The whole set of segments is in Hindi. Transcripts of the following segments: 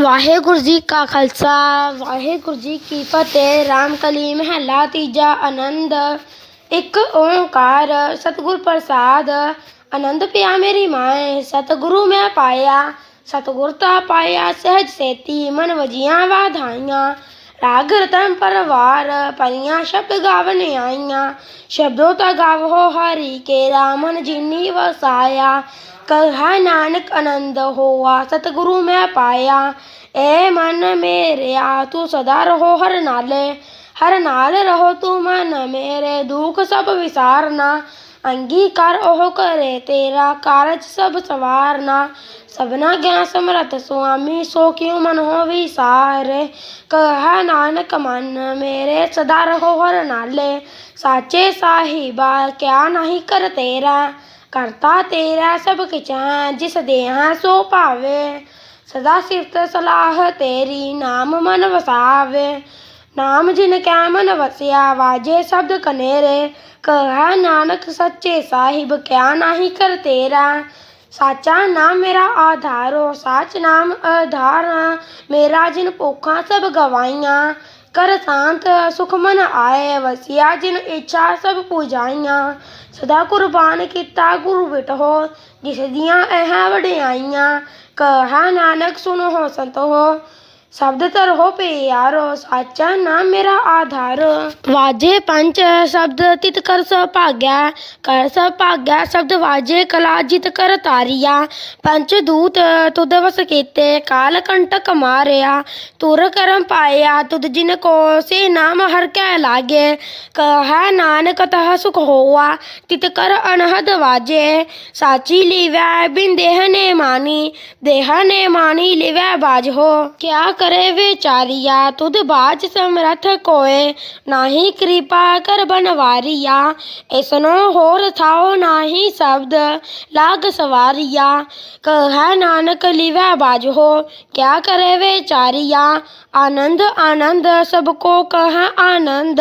ਵਾਹਿਗੁਰੂ ਜੀ ਕਾ ਖਾਲਸਾ, ਵਾਹਿਗੁਰੂ ਜੀ ਕੀ ਫਤਿਹ ਰਾਮਕਲੀ ਮਹੱਲਾ ਤੀਜਾ ਆਨੰਦ, ਇੱਕ ਓੰਕਾਰ, ਸਤਿਗੁਰ ਪ੍ਰਸਾਦ, ਆਨੰਦ ਪਿਆ ਮੇਰੀ ਮਾਏ, ਸਤਿਗੁਰੂ ਮੈਂ ਪਾਇਆ, ਸਤਿਗੁਰ ਤਾ ਪਾਇਆ, ਸਹਿਜ ਸੇਤੀ, ਮਨ ਵਜੀਆਂ ਵਾਧਾਈਆਂ, ਰਾਗ ਰਤਨ ਪਰਵਾਰ, ਪਰੀਆਂ ਸ਼ਬਦ ਗਾਵਨ ਆਈਆਂ, ਸ਼ਬਦੋ ਤਾ ਗਾਵੋ ਹਰੀ ਕੇ, ਰਾਮਨ ਜਿਨੀ ਵਸਾਇਆ कहा नानक आनंद होआ, सतगुरु मैं पाया। ए मन मेरे आ तू सदा रहो हर नाले। हर नाल रहो तू मन मेरे, दुख सब विसारना। अंगीकार ओह करे तेरा, कारज सब सवारना। सबना ज्ञान समरत स्वामी, सो क्यों मन हो विसारे? कह नानक मन मेरे, सदा रहो हर नाले। साचे साहिबा, क्या नहीं कर तेरा? ਕਰਤਾ ਤੇਰਾ ਸਭ ਕਿਛੈ ਜਿਸ ਦੇਹਾ ਸੋ ਭਾਵੇ। ਸਦਾ ਸਿਫਤ ਸਲਾਹ ਤੇਰੀ, ਨਾਮ ਮਨ ਵਸਾਵੇ। ਨਾਮ ਜਿਨ ਕੈ ਮਨ ਵਸਿਆ, ਵਾਜੇ ਸ਼ਬਦ ਕਨੇਰੇ। ਕਹਾ ਨਾਨਕ ਸੱਚੇ ਸਾਹਿਬ, ਕਿਆ ਨਹੀਂ ਕਰ ਤੇਰਾ। ਸਾਚਾ ਨਾਮ ਮੇਰਾ ਆਧਾਰੋ, ਸਾਚ ਨਾਮ ਆਧਾਰ ਮੇਰਾ ਜਿਨ ਭੁੱਖਾਂ ਸਭ ਗਵਾਈਆਂ। कर शांत सुखमन आए वसिया जिन इच्छा सब ਪੁਜਾਈਆਂ। ਸਦਾ ਕੁਰਬਾਨ ਕੀਤਾ ਗੁਰੂ ਬਿਟਹੋ, ਜਿਸ ਦੀਆਂ ਇਹ ਵਡਿਆਈਆਂ। ਕਹਾ ਨਾਨਕ ਸੁਣੋ ਸੰਤੋ शब्दतर तो हो पे यारो साचा नाम मेरा आधार। वाजे पंच, शब्द तित कर सभाग्या। कर सभाग्या, शब्द वाजे, कला जित कर तारिया। पंच दूत, तुद वस केते, काल कंटक मारया। तुर करम पाया, तुद जिनको से नाम हर कह लागे। कह नानक तह सुख होआ, तित कर अनहद वाजे। साची लिवै, बिन देह ने मानी। देह ने मानी, लिवै बाज हो क्या कर करे वेचारिया तुध बाज समरथ कोय नाही कृपा कर बनवारिया, ऐसनो होर थाओ नाही शब्द लाग सवारिया। कह नानक लिवा बाज हो क्या करे वेचारिया? आनंद आनंद, सबको कह आनंद।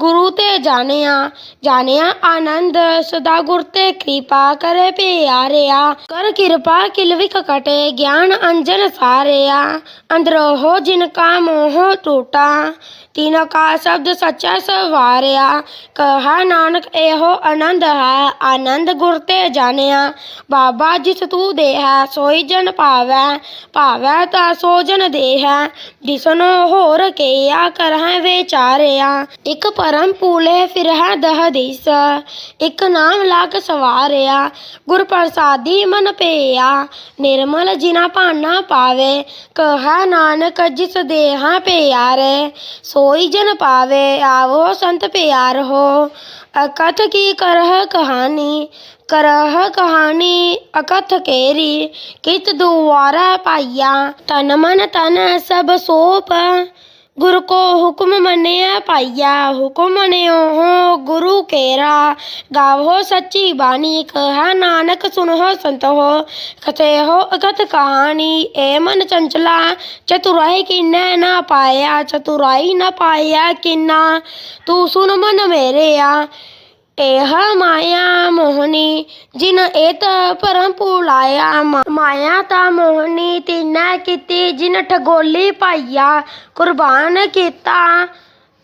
गुरु ते जानिया जानिया आनंद। सदा गुर ते कृपा करे प्यारिया। कर कृपा किलविक कटे, ज्ञान अंजन सारिया। अंदर हो जिनका मोह टूटा। ਤਿਨ ਕਾ ਸ਼ਬਦ ਸੱਚਾ ਸਵਾਰਿਆ। ਕਹਾ ਨਾਨਕ, ਇਹੋ ਆਨੰਦ ਹੈ। ਆਨੰਦ ਗੁਰ ਤੇ ਜਾਣਿਆ। ਬਾਬਾ ਜਿਸ ਤੂੰ ਦੇ ਸੋਈ ਜਨ ਭਾਵੈ। ਭਾਵੈ ਤਾ ਸੋ ਜਨ ਦੇ ਜਿਸਨੋ ਹੋਰ ਕੀਆ ਕਰਹਿ ਵਿਚਾਰਿਆ। ਇਕ ਪਰਮ ਪੂਲੇ ਫਿਰਹਿ ਦਹ ਦਿਸ। ਇਕ ਨਾਮ ਲਾਗ ਸਵਾਰਿਆ। ਗੁਰ ਪ੍ਰਸਾਦੀ ਮਨ ਪਈਆ ਨਿਰਮਲ ਜਿਨਾ ਭਾਨਾ ਪਾਵੇ। ਕਹਾ ਨਾਨਕ, ਜਿਸ ਦੇਹਾ ਪਿਆਰੇ। कोई जन पावे, आवो संत प्यार हो अकथ की करह कहानी करह कहानी अकथ केरी। कित दुआरा पाइया, तन मन तन सब सोप। गुरु को हुक्म मन्या पाइया, हुक्म ने हो गुरु केरा। गावो सच्ची बानी कह नानक सुनो संत हो कथे हो अगत कहानी ए मन चंचला, चतुराई किन्ना न पाया, चतुराई न पाया किन्ना। तू सुन मन मेरे आ ਇਹ ਮਾਇਆ ਮੋਹਨੀ, ਜਿਨ ਏਤ ਪਰਮ ਭੁਲਾਇਆ। ਮਾ- ਮਾਇਆ ਤਾ ਮੋਹਨੀ, ਤਿਨੈ ਕੀਤੀ ਜਿਨ ਠਗੋਲੀ ਪਾਈਆ। ਕੁਰਬਾਨ ਕੀਤਾ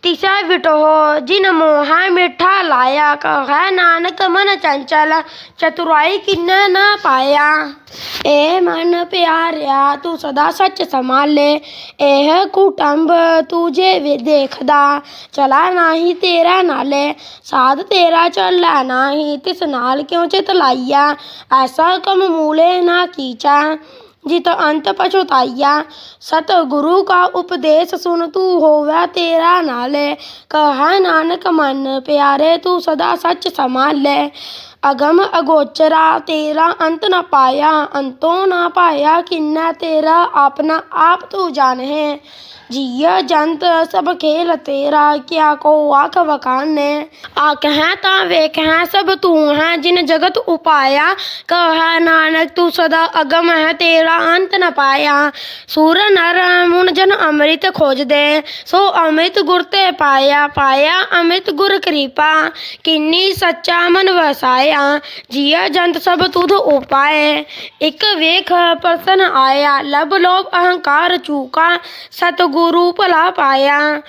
ਤਿਸਾ ਵਿਟੋ ਜਿਨ ਮੋਹਾ ਮਿੱਠਾ ਲਾਇਆ ਕਹੈ ਨਾਨਕ ਮਨ ਚੰਚਲ, ਚਤੁਰਾਈ ਕਿਨੈ ਨਾ ਪਾਇਆ। ਏ ਮਨ ਪਿਆਰਿਆ, ਤੂੰ ਸਦਾ ਸੱਚ ਸੰਭਾਲੇ, ਇਹ ਕੁਟੰਬ ਤੂੰ ਜੇ ਵੇ ਦੇਖਦਾ। ਚਲਾ ਨਹੀਂ ਤੇਰਾ ਨਾਲੇ, ਸਾਧ ਤੇਰਾ ਚੱਲਾ ਨਹੀਂ, ਤਿਸ ਨਾਲ ਕਿਉ ਚਿਤ ਲਾਈਆ? ਐਸਾ ਕਮ ਮੂਲੇ ਨਾ ਕੀਚਾ। ਜਿਤ ਅੰਤ ਪਛੁਤਾਈਆ, ਸਤ ਗੁਰੂ ਕਾ ਉਪਦੇਸ਼ ਸੁਨ ਤੂੰ ਹੋਵੈ ਤੇਰਾ ਨਾਲੇ, ਕਹਾ ਨਾਨਕ ਮਨ, ਪਿਆਰੇ ਤੂੰ ਸਦਾ ਸੱਚ अगम अगोचरा तेरा अंत न पाया अंतो ना पाया किन्ना तेरा अपना आप तू जान है जिया जंत सब खेल तेरा क्या को आख वकान ने आख है ता वेख है सब तू है जिन जगत उपाया कह नानक तू सदा अगम है तेरा अंत न पाया सूर नर मुन जन अमृत खोज दे सो अमृत गुर ते पाया पाया अमृत गुर कृपा किन्नी सच्चा मन वसाया आया। जिया जंत सब तुध उपाय इक वेख प्रसन्न आया। लब लोभ अहंकार चूका। सतगुरु भला पाया।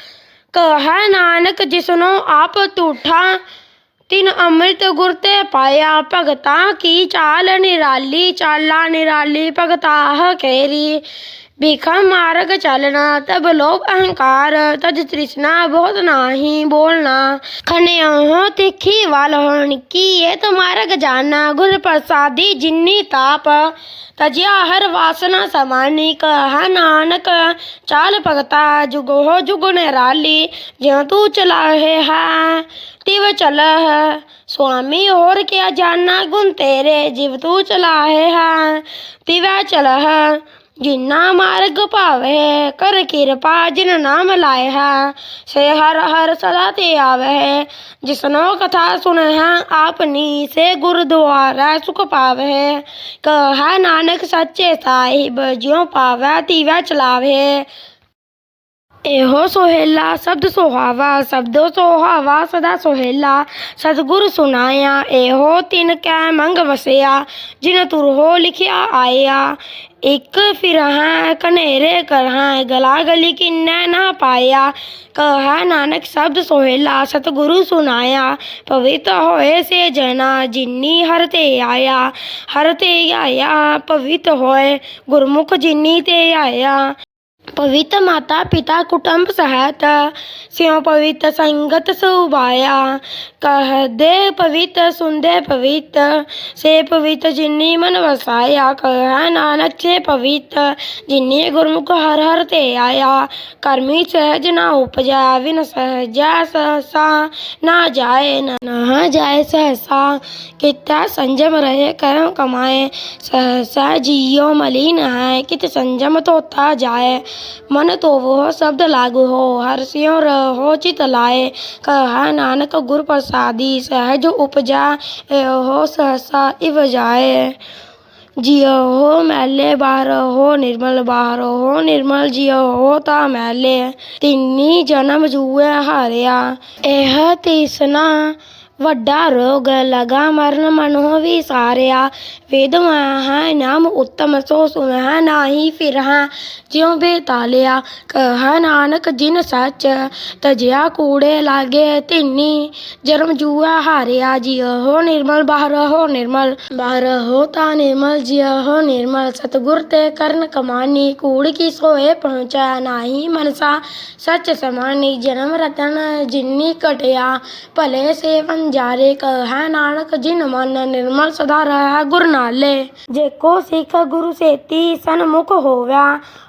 कह नानक जिसनो आप तूठा। तिन अमृत गुरते पाया। भगता की चाल निराली। चाला निराली भगता केरी। भीखा मार्ग चलना, तब लोभ अहंकार। तज तृष्णा बहुत नाही बोलना। खने हो तिखी वाल की, ये तो मार्ग जाना। गुरु प्रसादी जिन्नी ताप, तजिया हर वासना समानी। कहा नानक, चाल पगता जुगो हो जुग निराली ज्यो तू चला है हा तिव चल स्वामी और क्या जाना, गुण तेरे, जीव तू चला है हा तिव चल ਜਿਨਾ ਮਾਰਗ ਭਾਵੇ ਕਰ ਕਿਰਪਾ ਜਿਨ ਨਾਮ ਲਾਏ ਹੈ ਸੇ ਹਰ ਹਰ ਸਦਾ ਤੇ ਆਵੇ ਜਿਸਨੋ ਕਥਾ ਸੁਨੇ ਹੈ ਆਪਨੀ ਸੇ ਗੁਰਦੁਆਰਾ ਸੁਖ ਪਾਵੇ ਕਹਾ ਨਾਨਕ ਸੱਚੇ ਸਾਹਿਬ ਜਿਉ ਪਾਵੇ ਤਿਵੈ ਚਲਾਵੇ ਇਹੋ ਸੋਹੇਲਾ ਸ਼ਬਦ ਸੁਹਾਵਾ, ਸ਼ਬਦੋ ਸੁਹਾਵਾ, ਸਦਾ ਸੋਹੇਲਾ। ਸਤਿਗੁਰ ਸੁਨਾਇਆ ਇਹੋ ਤਿਨ ਕੈ ਮੰਗ ਵਸਿਆ, ਜਿਨ ਤੁਰ ਹੋ ਲਿਖਿਆ ਆਇਆ। ਇਕ ਫਿਰਹਾਂ ਕਨੇਰੇ ਕਰਹਾਂ ਗਲਾ ਗਲੀ ਕਿੰਨੈ ਨਾ ਪਾਇਆ। ਕਹਾ ਨਾਨਕ, ਸ਼ਬਦ ਸੋਹੇਲਾ, ਸਤਿਗੁਰੂ ਸੁਨਾਇਆ ਪਵਿੱਤ ਹੋਏ ਸੇ ਜਨਾ, ਜਿਨੀ ਹਰ ਤੇ ਆਇਆ। ਹਰ ਤੇ ਆਇਆ, ਪਵਿੱਤ ਹੋਏ, ਗੁਰਮੁਖ ਜਿਨੀ ਤੇ ਆਇਆ। पवित्र माता पिता कुटुंब सहायता सिंह पवित्र संगत सुभाया कह दे पवित्र, सुन दे पवित्र, से पवित्र जिन्नी मन वसाया। कह नानक, से पवित्र जिन्नी गुरमुख हर हर ते आया। कर्मी सहज ना उपजा विन सहजा सहसा ना जाए, न नहा जाए सहसा। कितना संजम रहे कह कमाए, सहसा जियो मलिन है कित संजम तोता जाए। मन तो वह शब्द लागू हो हर्षियो रहो चित लाए। कह नानक गुर प्रसादी, सहज उपजा हो सहसा इव जाए। जियो हो मैले बाहर हो निर्मल बाहर हो निर्मल, जियो हो ता मैले। तिन्नी जन्म जुए हारिया, एह तीसना ਵੱਡਾ ਰੋਗ ਲਗਾ ਮਰਨ ਮਨ ਹੋ ਵਿਸਾਰਿਆ ਵੇਦ ਹੈ ਨਾਮ ਉੱਤਮ ਸੋ ਸੁਨਹਿ ਨਾਹੀ ਫਿਰਹਾ ਜਿਉ ਬੇਤਾਲਿਆ ਕਹ ਨਾਨਕ ਜਿਨ ਸੱਚ ਤਜਿਆ ਕੂੜੇ ਲਾਗੇ ਤਿੰਨੀ ਜਨਮ ਜੂਆ ਹਾਰਿਆ ਜਿਉ ਹੋ ਨਿਰਮਲ ਬਾਹਰ ਹੋ ਨਿਰਮਲ ਬਾਹਰ ਹੋ ਤਾ ਨਿਰਮਲ ਜਿਉ ਹੋ ਨਿਰਮਲ ਸਤਗੁਰ ਤੇ ਕਰਨ ਕਮਾਨੀ ਕੂੜ ਕੀ ਸੋਏ ਪਹੁੰਚਾ ਨਾਹੀ ਮਨਸਾ ਸੱਚ ਸਮਾਨੀ ਜਨਮ ਰਤਨ ਜਿਨੀ ਕਟਿਆ ਭਲੇ ਸੇ पंजारे कहा नानक जिन मन निर्मल सदा रहा गुर नाले जेको सिख गुरु सेती सनमुख होव्या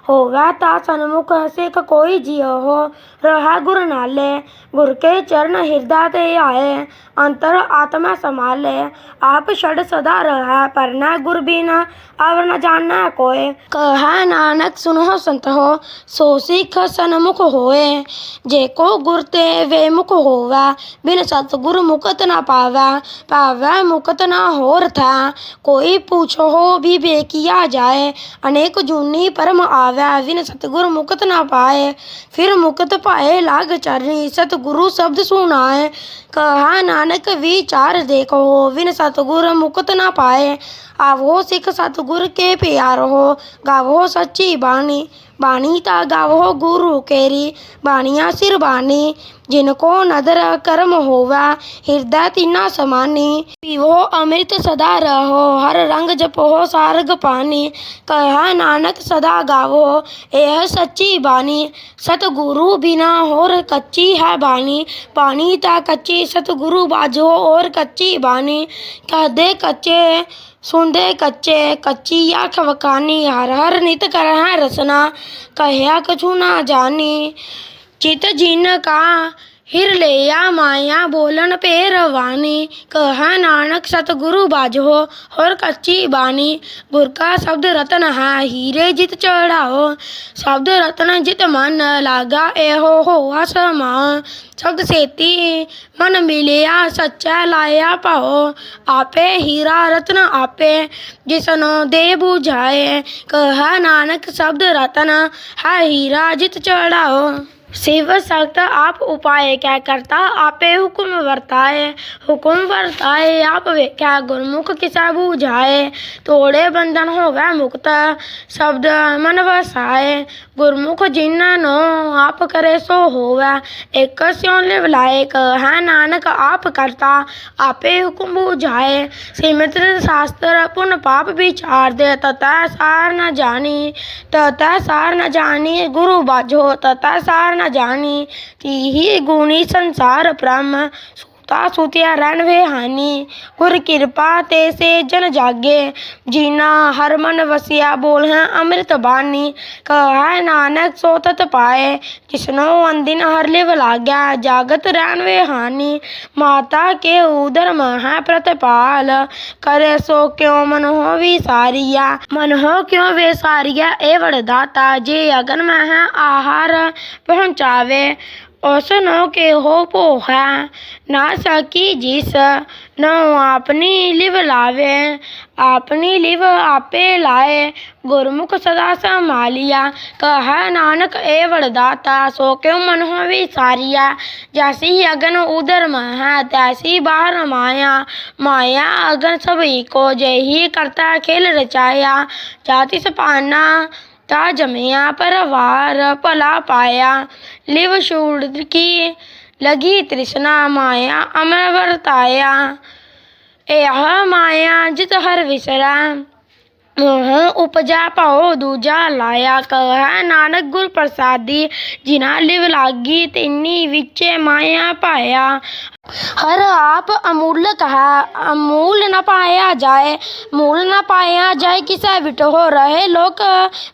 ਹੋਗਾ ਤਾਂ ਸਨਮੁਖ ਸਿੱਖ ਕੋਈ ਜਿਉ ਹੋ ਰਹਾ ਗੁਰ ਨਾਲੇ ਗੁਰ ਕੇ ਚਰਨ ਹਿਰਦਾ ਤੇ ਆਏ अंतर आत्मा संभाल। ले आप षड सदा रहा, पर न गुर बिना और न जानना कोय कह, नानक, सुनो संत हो, सो सिख सनमुख होए। जेको गुर ते वे मुख होवा, बिन सतगुर मुकत न पावा। पावा मुकत न होर था। कोई पूछो हो विवेकिया जाए। अनेक जूनी परम आवा, बिन सतगुर मुकत न पाए। फिर मुकत पाए लाग चरणी, सतगुरु शब्द सुनाए। कहा ना ਨਾਨਕ ਵਿਚਾਰ ਦੇਖੋ, ਬਿਨ ਸਤਿਗੁਰ ਮੁਕਤ ਨਾ ਪਾਏ। ਆਵੋ ਸਿੱਖ ਸਤਿਗੁਰ ਕੇ ਪਿਆਰ ਹੋ ਗਾਵੋ ਸੱਚੀ ਬਾਣੀ। बानी ता गावहो गुरु केरी बाणिया सिर बानी जिनको नदर कर्म होवा हृदय तिना समानी पिवो अमृत सदा रहो हर रंग जपो सार्ग पानी कहा नानक सदा गावो यह सच्ची बानी सतगुरु बिना और कच्ची है बानी बानी ता कच्ची सतगुरु बाजो और कच्ची बानी कह दे कच्चे सोंधे कच्चे, कच्ची या खवकानी हर हर नित करह रसना, कहया कछु ना जानी, चित जिन का हिर लिया माया बोलन पे रवानी कहा नानक सतगुरु बाजो और कच्ची बानी। गुर का शब्द रतन है, हीरे जित चढ़ाओ। शब्द रतन जित मन लागा, एहो होआ समा शब्द सेती मन मिलिया, सच्चा लाया पाओ। आपे हीरा रत्न आपे, जिसनो दे बुझाए। कहा नानक शब्द रतन है, हीरा जित चढ़ाओ। शिव सख्त आप उपाय क्या करता? आपे हुक्म वरताए हुक्म वरताए, आप वेख्या गुरमुख किसा बूझाए? तोड़े बंधन होवे मुक्त, शब्द मन वसाए। गुरमुख जिन्नो आप करे सो होवे, एक लायक, है नानक आप करता, आपे हुक्म बूझाए। सीमित शास्त्र पुन पाप विचार दे तथा सार न जानी तथा सार न जानी, गुरु बाझो तथा सार न जानी। तीही गुणी संसार ब्रह्म सुता सुतिया रन वे हानि। गुर कृपा ते से जन जागे। जीना हर मन वसिया बोल है अमृत बानी। कह नानक सो तत पाए। जिसनो अंदिन हर लिव लाग्या जागत रन वे हानि। माता के उदर मह प्रतिपाल। करे सो क्यों मन हो विसारिया। मन हो क्यों वे सारिया ए वरदाता जे अगन मह आहार पहुँचावे। उसनो के हो पोहा, ना सकी जिस, न अपनी लिव लावे। अपनी लिव आपे लाए, गुरमुख सदा संभालिया। कह नानक ए वरदाता, सो क्यों मन हो विसारिया? जैसी अगन उदर मह, तैसी बाहर माया। माया अगन सभी को जय ही करता खेल रचाया। जाति सपाना ता जमिया परवार भला पाया। लिव शूड़ की लगी तृष्णा माया अमर यह माया जित हर विसरा। मोह उपजा पाओ दूजा लाया। कह नानक गुर प्रसादी जिना लिव लागी तिन्नी विचे माया पाया। हर आप अमूल्य कहा, अमूल न पाया जाए मूल न पाया जाए, किसा बिट हो रहे लोक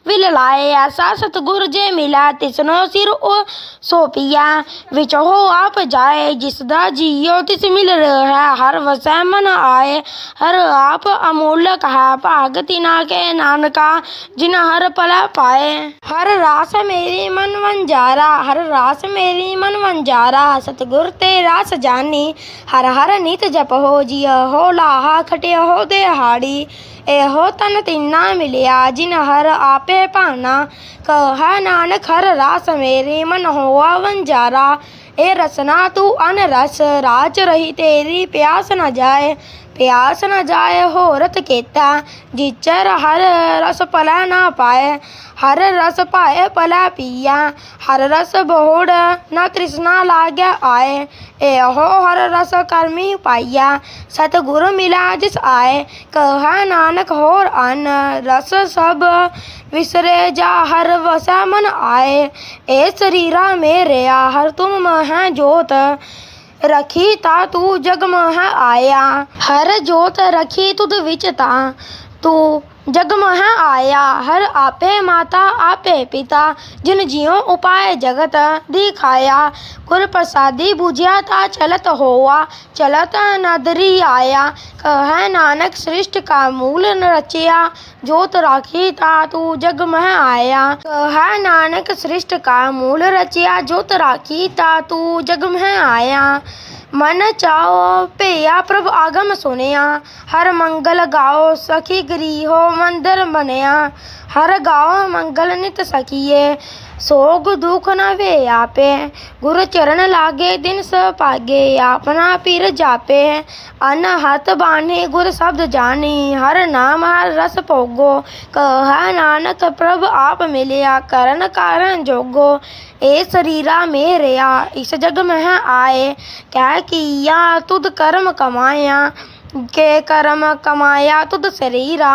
विल लाए। ऐसा सतगुर जे मिला, तिसनो सिर ओ सोपिया। विच हो आप जाए, जिसदा जियो तिस मिल रहा, हर वसै मन आए। हर आप अमूल्य कहा भागति ना के नानका, जिन हर पला पाए। हर रास मेरी मन वंजारा, हर रास मेरी मन वंजारा, सतगुर ते रास ਦਾਨੀ ਹਰ ਹਰ ਨਿਤ ਜਪ ਹੋ ਜੀ ਹੋ, ਲਾਹਾ ਖਟਿਓ ਦੇ ਹਾੜੀ ਇਹੋ ਤਨ ਤਿੰਨਾ ਮਿਲਿਆ, ਜਿਨ ਹਰ ਆਪੇ ਭਾਣਾ। ਕਹਾ ਨਾਨਕ ਹਰ ਰਾਸ ਮੇਰੇ, ਮਨ ਹੋਆ ਵੰਜਾਰਾ। ਏ ਰਸਨਾ ਤੂੰ ਅਨ ਰਸ ਰਾਚ ਰਹੀ ਤੇਰੀ ਪਿਆਸ ਨਾ ਜਾਏ। प्यास न जाय होरत केता जिचर हर रस पला न पाए, हर रस पाए पला पिया, हर रस बहुड़ न तृष्णा लागे आए ए हर रस कर्मी पाइया, सतगुरु मिला जिस आए, कह नानक होर अन रस सब विसरे जा हर वसा मन आए ए शरीरा मेरे हर तुम है जोत रखी ता तू जग मह आया हर जोत रखी तुद विच ता तू जग मह आया। हर आपे माता, आपे पिता, जिन जियो उपाय जगत दिखाया। गुर प्रसादी बुझिया ता चलत होवा चलत नदरी आया। कह नानक सृष्ट का मूल रचिया, जोत राखी ता तू जग मह आया। कह नानक सृष्ट का मूल रचिया, जोत राखी ता तू जग मह आया। ਮਨ ਚਾਓ ਭਇਆ ਪ੍ਰਭ ਆਗਮ ਸੁਣਿਆ ਹਰ ਮੰਗਲ ਗਾਓ ਸਖੀ ਗ੍ਰਿਹੁ ਮੰਦਿਰ ਬਣਿਆ हर गाँव मंगल नित सकिए सोग दुख न वे आपे गुर चरण लागे दिन सब पागे अपना पीर जापे अन हथ बाने गुर शब्द जाने हर नाम हर रस पोगो कहा नानक प्रभ आप मिलिया करण कारण जोगो ए शरीरा मेरया इस जग मह आए क्या किया तुद कर्म कमाया के कर्म कमाया तुद शरीरा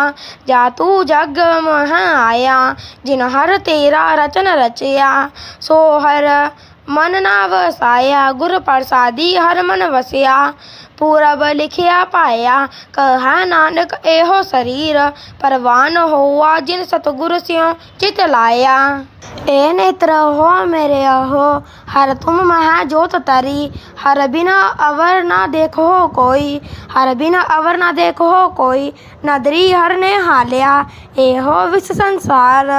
जा तू जग मह आया जिन हर तेरा रचन रचया सो हर मन ना वसाया गुर प्रसादी हर मन वसिया पूरब लिखिया पाया कह नानक एहो शरीर परवान होआ जिन सतगुर स्यों चित लाया ए नेत्र हो मेरे हो हर तुम महा जोत तरी हर बिना अवर ना देखो कोई हर बिना अवर ना देखो कोई नदरी हर ने हालिया एहो विश्व संसार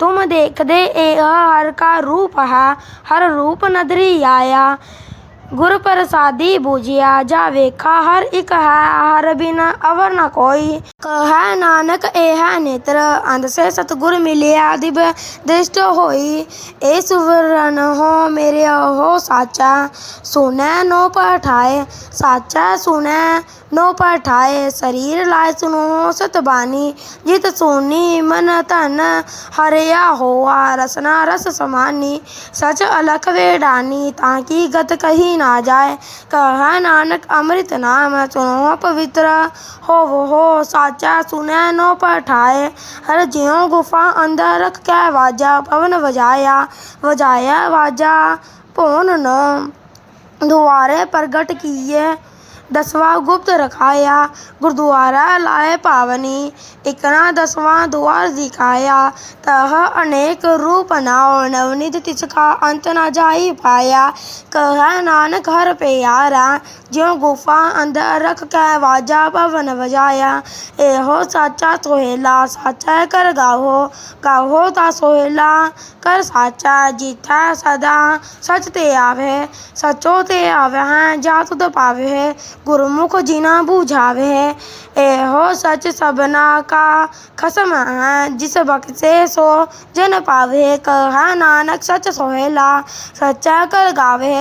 तुम देख दे हर का रूप है। हर रूप नदरी गुर प्रसादी बुझिया जावे हर इक है हर बिना अवर न कोई कह नानक एह नेत्र अंध से सतगुर मिलिया दिव दृष्ट होई ए सुवरन हो मेरे हो साचा सुने नो पठाए साचा सुने नो पठाए शरीर लाय सुनो सतबानी जित सुनी मन तन हरया हो रसना रस समानी सच अलख वेडानी ताकि गत कही कमी ना जाए। कह, नानक, अमृत नाम सुनो, पवित्र हो वो हो, साचा सुनैनो नो पठाए। हर ज्यो गुफा अंदर रख कै वाजा, पवन वजाया वजाया वाजा पौन न दुआरे प्रगट किए ਦਸਵਾਂ ਗੁਪਤ ਰਖਾਇਆ, ਗੁਰਦੁਆਰਾ ਲਾਏ ਪਾਵਨੀ ਇਕਨਾ ਦਸਵਾਂ ਦੁਆਰ ਦਿਖਾਇਆ, ਤਹ ਅਨੇਕ ਰੂਪ ਨਾਉ ਨਵਨਿਤ ਤਿਸ ਕਾ ਅੰਤ ਨਾ ਜਾਈ ਪਾਇਆ, ਕਹੈ ਨਾਨਕ ਹਰ ਪਿਆਰਾ, ਜਿਉ ਗੁਫਾ ਅੰਦਰ ਰਖ ਕੇ ਵਾਜਾ ਪਵਨ ਵਜਾਇਆ, ਇਹੋ ਸਾਚਾ ਸੋਹਿਲਾ ਸਾਚਾ ਕਰ ਗਾਹੋ ਗਾਹੋ ਤਾ ਸੋਹਿਲਾ ਕਰ ਸਾਚਾ ਜੀਠਾ ਸਦਾ ਸਚ ਤੇ ਆਵੇ, ਸਚੋ ਤੇ ਆਵੇ ਹੈ ਜਾ ਤੁਧ ਪਾਵੇ गुरमुख जिन्ह बुझावे। एहो सच सबना का खसम हैं, जिस से सो जन पावे, कहा नानक सच सोहेला, सच्चा कर गावै।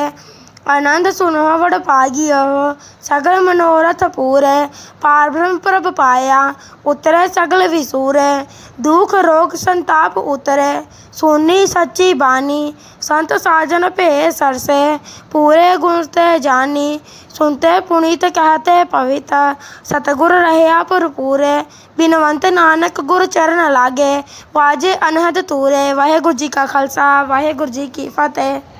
ਗਾਵੇ ਆਨੰਦ ਸੁਨੋ ਵਡ ਪਾਗਿਓ ਸਗਲ ਮਨੋਰਥ ਪੂਰੇ ਪਾਰ ਬ੍ਰਹਮ ਪ੍ਰਭ ਪਾਇਆ ਉਤਰੇ ਸਗਲ ਵਿਸੂਰੇ ਦੁਖ ਰੋਗ ਸੰਤਾਪ ਉਤਰੇ ਸੁਨੀ ਸੱਚੀ ਬਾਣੀ ਸੰਤ ਸਾਜਨ ਭੇ ਸਰਸੇ ਪੂਰੇ ਗੁਣ ਤੇ ਜਾਨੀ ਸੁਨਤੇ ਪੁਨੀਤ ਕਹਤੇ ਪਵਿੱਤ ਸਤਗੁਰ ਰਹਿਆ ਭਰਪੂਰੇ ਬਿਨਵੰਤ ਨਾਨਕ ਗੁਰ ਚਰਨ ਲਾਗੇ ਵਾਜੇ ਅਨਹਦ ਤੂਰੇ ਵਾਹਿਗੁਰੂ ਜੀ ਕਾ ਖਾਲਸਾ ਵਾਹਿਗੁਰੂ ਜੀ ਕੀ ਫਤਿਹ